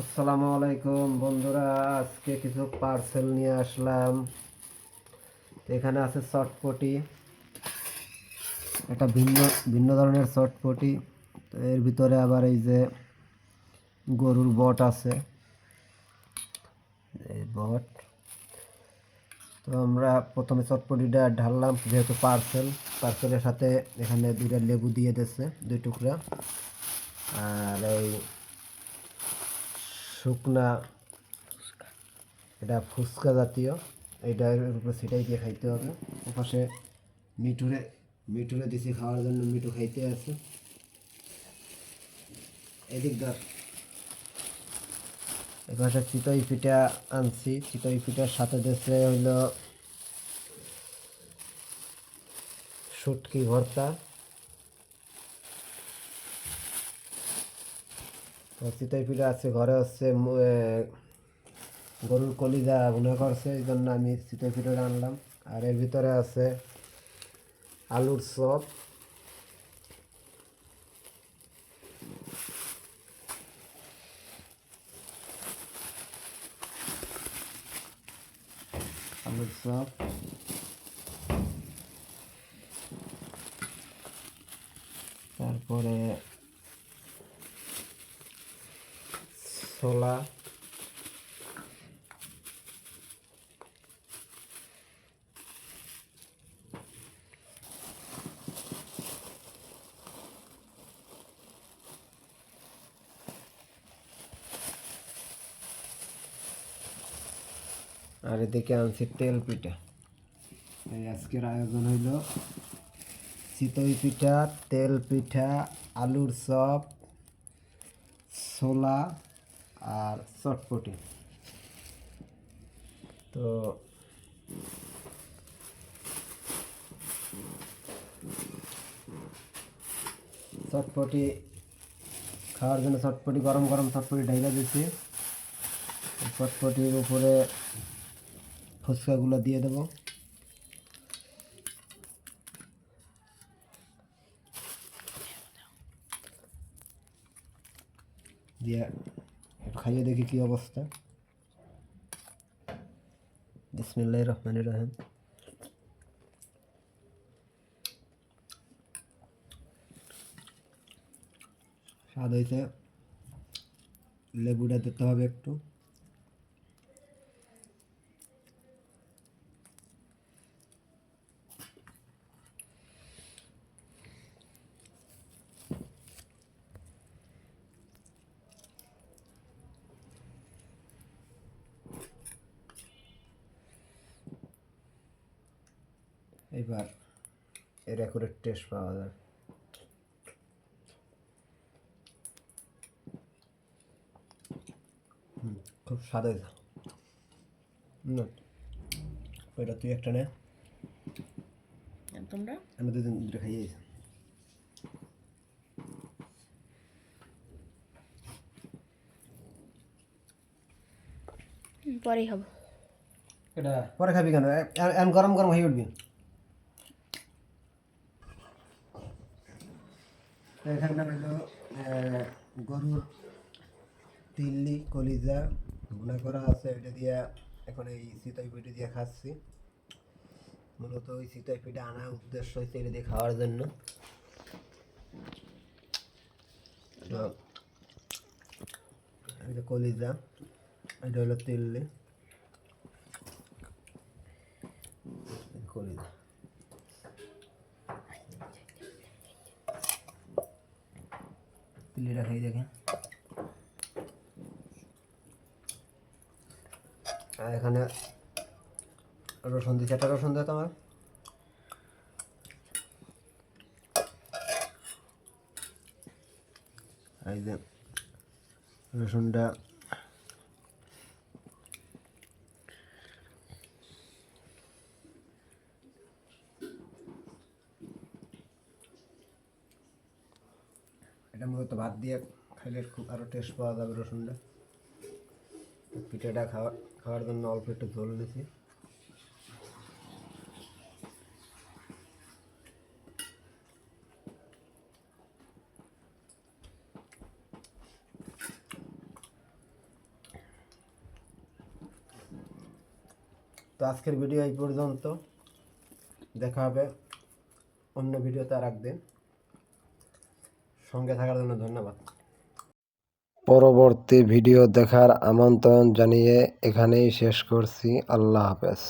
আসসালামু আলাইকুম বন্ধুরা, আজকে কিছু পার্সেল নিয়ে আসলাম। এখানে আছে চটপটি একটা ভিন্ন ভিন্ন ধরনের চটপটি তো এর ভিতরে আবার এই যে গরুর বট আছে। এই বট। তো আমরা প্রথমে চটপটিটা ঢাললাম, যেহেতু পার্সেল পার্সেলের সাথে এখানে দুইটা লেবু দিয়ে দিচ্ছে দুই টুকরা। আর এই শুকনা, এটা ফুচকা জাতীয়। এইটার উপরে সেটাই দিয়ে খাইতে হবে। ওপাশে মিঠুরে মিঠুরে দিছি খাওয়ার জন্য, মিঠু খাইতে আছে। এদিক ধর। এপাশে চিতই পিঠা আনছি। চিতই পিঠার সাথে দিচ্ছে হইল শুটকি ভর্তা। তো চিতই পিঠা আছে, ঘরে হচ্ছে গরুর কলিজা মনে করছে এই জন্য আমি চিতই পিঠাটা আনলাম আর এর ভিতরে আছে আলুর চপ। আলুর চপ। তারপরে ছোলা আর এদিকে আনছি তেল পিঠা। এই আজকের আয়োজন হইল চিতই পিঠা, তেল পিঠা, আলুর চপ, ছোলা। আর চটপটি তো চটপটি খাওয়ার জন্য চটপটি গরম গরম চটপটি ডাইলা দিচ্ছি। চটপটির উপরে ফুচকাগুলো দিয়ে দেবো। দিয়ে খাইয়ে দেখি কি অবস্থা বিসমিল্লাহ রহমান রহিম স্বাদ হয়েছে লেবুটা দিতে হবে একটু। এবার এর অ্যাকুরেট টেস্ট পাওয়া যায় হুম, খুব স্বাদ হয়েছে ওইটা তুই একটা নে। তোমরা? আমি দুদিন দুটো খাইয়ে পরেই খাব। এটা পরে খাবি কেন? গরম গরম হয়ে উঠবি। এখানে আহ, গরুর তিল্লি কলিজা ভুনা করা আছে এটা দিয়ে এখন এই চিতই পিঠে দিয়ে খাচ্ছি। মূলত ওই চিতই পিঠে আনার উদ্দেশ্য হচ্ছে এটা দিয়ে খাওয়ার জন্য। এটা কলিজা এটা হলো তিল্লি। কলিজা। তিল্লিটা খাই দেখে আর এখানে রসুন দিচ্ছে একটা রসুন দেয় তোমার। এই যে রসুনটা এটা মূলত ভাত দিয়ে খাইলে খুব আরও টেস্ট পাওয়া যাবে রসুনটা। পিঠাটা খাওয়া খাওয়ার জন্য অল্প একটু জল নিয়েছি তো আজকের ভিডিও এই পর্যন্ত। দেখা হবে অন্য ভিডিওতে আর একদিন। সঙ্গে থাকার জন্য ধন্যবাদ। পরবর্তী ভিডিও দেখার আমন্ত্রণ জানিয়ে এখানেই শেষ করছি। আল্লাহ হাফেজ।